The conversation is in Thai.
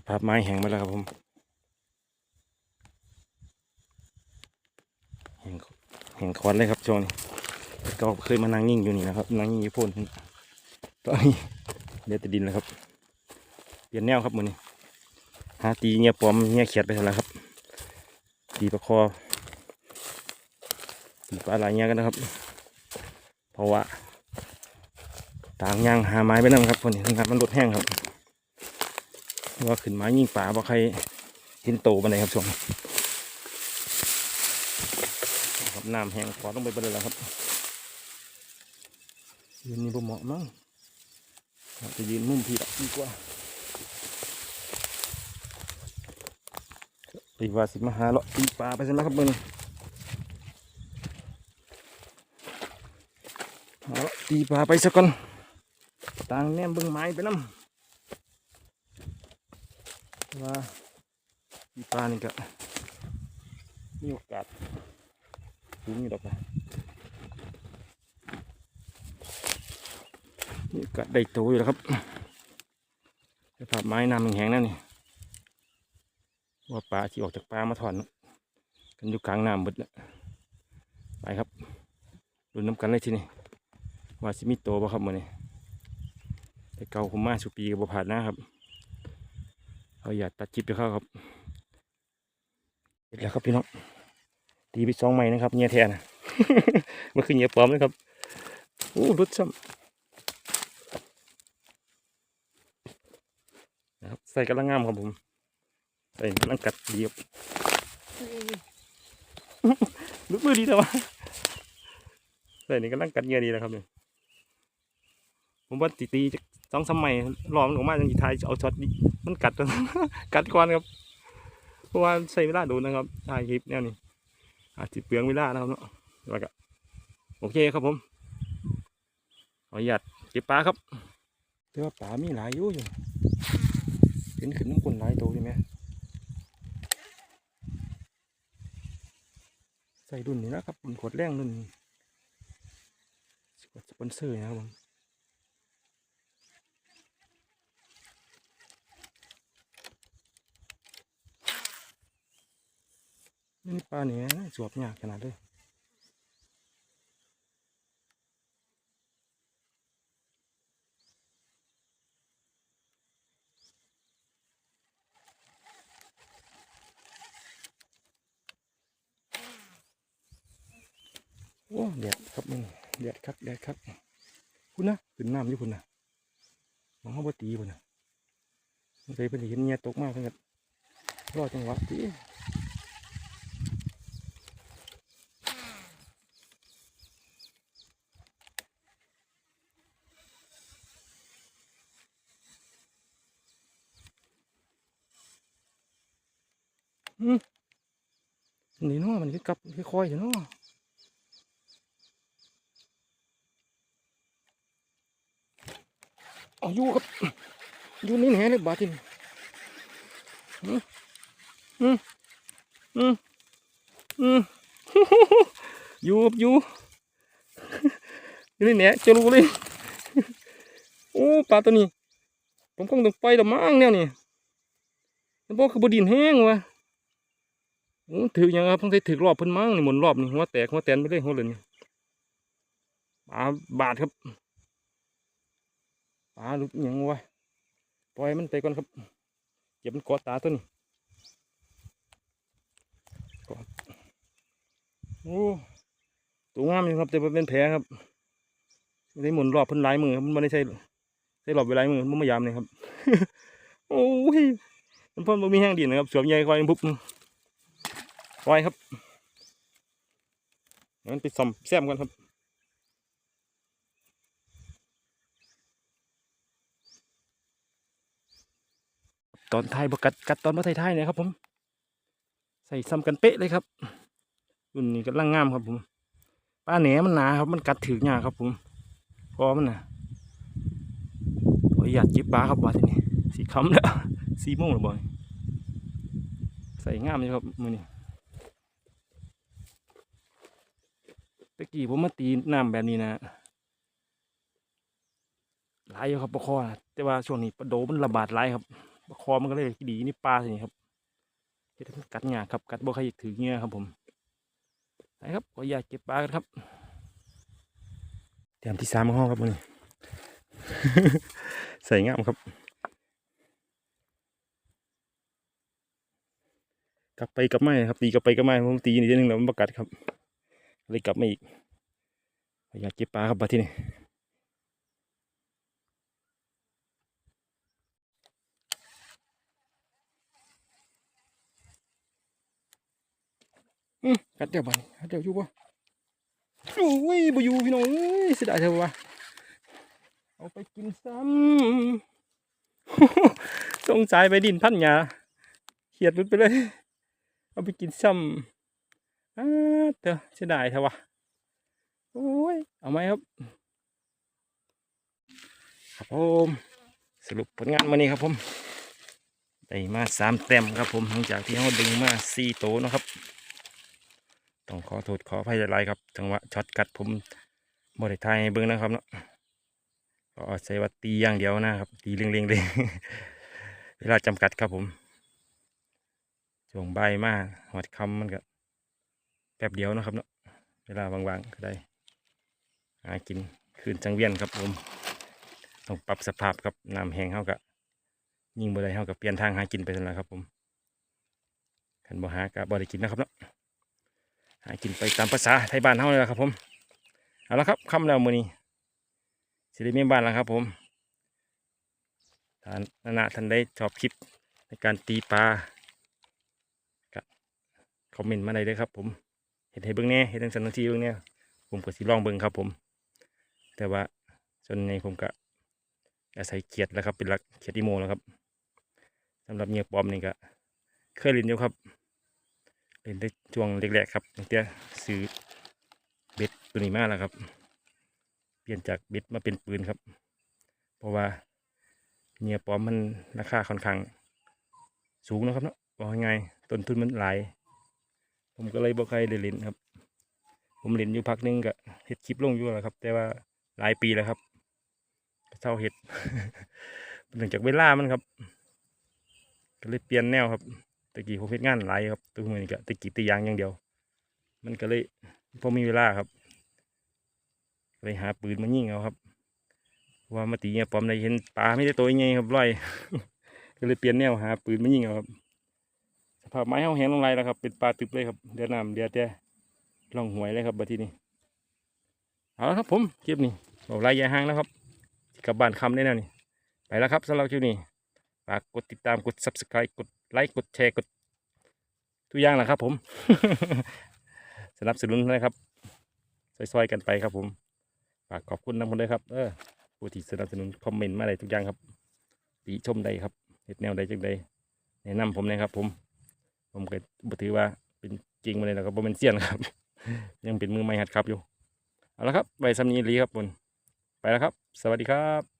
สภาพไม้แห้งมาแล้วครับผมแห้งแห้งคอนเลยครับช่วงนี้ก็เคยมานั่งยิ่งอยู่นี่นะครับนั่งยิ่งอยู่พ่นตอนนี้เลือแต่ดินแล้วครับ เปลี่ยนแนวครับมือนี้หาตีเงียปลอมเงียเขียดไปแล้วครับตีประคอตีปลาไหลเงี้ยกันนะครับ เพราะว่าต่างย่างหาไม้ไปนั่งครับคนนี้งานมันลดแห้งครับ ว่าขึ้นไม้ยิงป่าว่าใครเห็นโตบันไดครับช่วงนี้ครับน้ำแห้งขอต้องไปบนเลยแล้วครับยืนนี่บ่เหมาะมั้งอาจจะยืนมุมพี่ละดีกว่าอีว่าสิมาหาเลาะตีปลาไปซะแล้วครับมึงหาเลาะตีปลาไปสักก่อนต่างแนมเบิ่งไม้ไปน้ำ ว่าตีปลานี่ก็มีโอกาสสูงอยู่ดอกนะมีโอกาสได้โตอยู่แล้วครับสภาพไม้น้ำแห้งนั่นนี่ว่าปลาที่ออกจากปลามาถอนกันอยู่กลางน้ำหมดแล้วไปครับดูน้ำกันเลยทีนี้ว่าสิมีโตบ่ครับมื่อนี้แต่เก่าผมมาสุปีกับบ่ผ่านนะครับ เอาอยากตัดจิบไปเข้าครับเสร็จแล้วครับพี่น้องตีไปสองไม้นะครับเงียแทนมันคือเงียปลอมนะครับโอ้รถซ้ำนะครับใส่กระลังงามครับผมใส่นังกัดดีครับลุกมือดีแต่ว่าใส่นี่ก็นั่งกัดเงือดีแล้วครับเนี่ยผมว่าตีตีจะ สองสมัยรอมันออกมาจังทีทายเอาช็อตมันกัดกัดก่อนครับเพราะว่าใช้เวลาโดูนะครับถ่ายคลิปแนวนี้อาจจะเปลืองเวลานะครับเนาะแล้วก็โอเคครับผมขออนุญาตเก็บปลาครับแต่ว่าปลามีหลายอยู่อยู่เห็นขึ้นน้ำคนหลายตัวใช่ไหมใส่รุ่นนี้นะครับขุนขวดแรงรุ่นขวดสปอนเซอร์นะครับผม นี่ปลาเนี่ยสวบยากขนาดเลยโอ้แดดครับมึงแดดครับแดดครับคุณนะขึ้นน้ำอยู่คุณนะมองเขาบ่ตีคุณนะมันเคยเป็นเห็นเงียตกมากเพื่อนกันรอดจังหวะตีอืม นี่เนาะมันคือกับค่อยๆอยู่เนาะเอาอยู่ครับอยู่นี่แหน่เลยบาทีนี่อืมอืมอืมอืมอยู่ครับอยู่อยู่นี่แหน่จะรู้เลยโอ้ปลาตัวนี้ ผมคงต้องไปละมั้งเนี่ยนี่มันบอกคือบดินแห้งวะ โอ้ถือยังครับต้องใช้ถือรอบเพิ่นมั้งนี่หมุนรอบนี่หัวแตกหัวแตนไปเลยหัวเลยนี่ปลาบาดครับปลาหลุดอิหยังวะปล่อยมันไปก่อนครับเก็บมันกาะตาตัวนี้กอดโอ้ตัวงามอยู่ครับแต่มันเป็นแผลครับไม่ได้หมุนรอบเพิ่นหลายมือครับมันไม่ได้ใช่ใช่รอบเวลามือมันไม่ยามเลยครับ โอ้ยมันพ่นมันมีแห้งดินนะครับสวมใยคอยปุ๊บ ปล่อยครับเดี๋ยวมันไปซ่อมแซมกันครับตอนท้ายบกัดกัดตอนมาท้ายๆนี่ยครับผม ใส่ซ้ำกันเป๊ะเลยครับรุ่นนี้กำลังงามครับผมปลาแหนมันหนาครับ มันกัดถือหยาครับผมพอมันนะขออยากจิบปลาครับว่าทีนี้สีคำแล้วสีโมงหรือบ่อยใส่งามเลยครับมือนี้ ตะกี้ผมมาตีน้ำแบบนี้นะหลายอยู่ครับปลาคอนะแต่ว่าช่วงนี้ปลาโดมันระบาดหลายครับคอมันก็เลยดีนี่ปลาสิครับเฮ็ดให้มันกัดหยาครับ กัดบ่ใครอยากถือเงี้ยครับผมไปครับก็อยากเก็บปลากันครับเตรียมที่สามห้องครับมันใส่งามครับกลับไปกลับมาครับตีกลับไปกลับมาผมตีนี่เดือนหนึงแล้วมันประกัดครับ เลยกลับมาอีกอยากเก็บปลาครับบัดที่นี่อืมกัดเดียวบัดกัดเดียวอยู่ปะโอ้ยบ่อยู่พี่น้องเอ้ยเสียดายเถอะวะเอาไปกินซ้ำสงสายไปดินพันหยาเขียดหลุดไปเลย เอาไปกินซ้ำ เถอะเสียดายเถอะวะโอ้ย เอาไหมครับ ครับผม สรุปผลงานวันนี้ครับผม ได้มาสามแต้มครับผมหลังจากที่เขาดึงมาสี่โตนะครับ ต้องขอโทษขออภัยหลายครับจังหวะช็อตกัดผมบริทายเบิ้งนะครับเนาะก็ใช้ว่าตีอย่างเดียวนะครับตีเร่งๆเลยเวลาจำกัดครับผมช่วงใบมาหอดคำมันก็ แป๊บเดียวนะครับเนาะเวลาว่างๆก็ได้หากินคืนจังเวียนครับผมต้องปรับสภาพครับน้ำแห้งเท่ากับยิงบ่ได้เท่ากับเปลี่ยนทางหากินไปนั่นแหละครับผมขันบ่หากับบ่ได้กินนะครับเนาะหากินไปตามภาษาไทยบ้านเฮาเลยละครับผมเอาละครับคำแล้วมื้อนี้สิได้มีบ้านแล้วครับผมท่านนาท่านได้ชอบคลิปในการตีปลาคอมเมนต์มาได้เลยครับผม ห็นให้เบิ่งแหน่เห็นทั้งสันทังทีเบิ่งแหน่ผมก็สิลองเบิ่งครับผม แต่ว่าส่วนในผมก็อาศัยเขียดแล้วครับ เป็นหลักเขียดอีโมแล้วครับสำหรับเงียปอมนี่ก็เคยเล่นอยู่ครับเล่นได้ช่วงแรกๆครับตั้งแต่ซื้อเบ็ดตัวนี้มาแล้วครับ เปลี่ยนจากเบ็ดมาเป็นปืนครับ เพราะว่าเงียปอมมันราคาค่อนข้างสูงนะครับเนาะบอกยังไงต้นทุนมันหลาย ผมก็เลยบอกใครเล่นครับ ผมเล่นอยู่พักนึงก็เฮ็ดคลิปลงอยู่แล้วครับ แต่ว่าหลายปีแล้วครับเศร้าเห็ดเนื่องจากเวลามันครับ ก็เลยเปลี่ยนแนวครับตะกี้ผมเฮ็ดงานหลายครับตัวมือนี้ก็ตะกี้ตียางอย่างเดียว มันก็เลยพอมีเวลาครับเลยหาปืนมายิงเอาครับ ว่ามาตีเนี่ยปอมได้เห็นปลาไม่ได้ตัวใหญ่ครับร้อยก็เลยเปลี่ยนแนวหาปืนมายิงเอาครับ ภาพไม้เฮาแหงลงไรแล้วครับ เป็นปลาตึบเลยครับเดือดน้ำเดือดแต่ล่องหวยเลยครับบัดทีนี้เอาละครับผมคลิปนี้บอกลายยาห้างแล้วครับกลับบ้านคำได้แล้วนี่ไปแล้วครับสำหรับคลิปนี้ฝากกดติดตามกด subscribe กดไลค์กดแชร์กดทุกอย่างแหละครับผม สนับสนุนนะครับซอยๆกันไปครับผมฝากขอบคุณน้ำคนด้วยครับเออผู้ที่สนับสนุนคอมเมนต์มาได้ทุกอย่างครับติชมได้ครับเห็ดแนวใดจังใดแนะนำผมนะครับผม ผมก็บถือว่าเป็นจริงมาเลยนะครับผมเป็นเซียนครับ ยังเป็นมือไม่หัดครับอยู่ เอาละครับไว้สำนีรีครับผมไปแล้วครับ สวัสดีครับ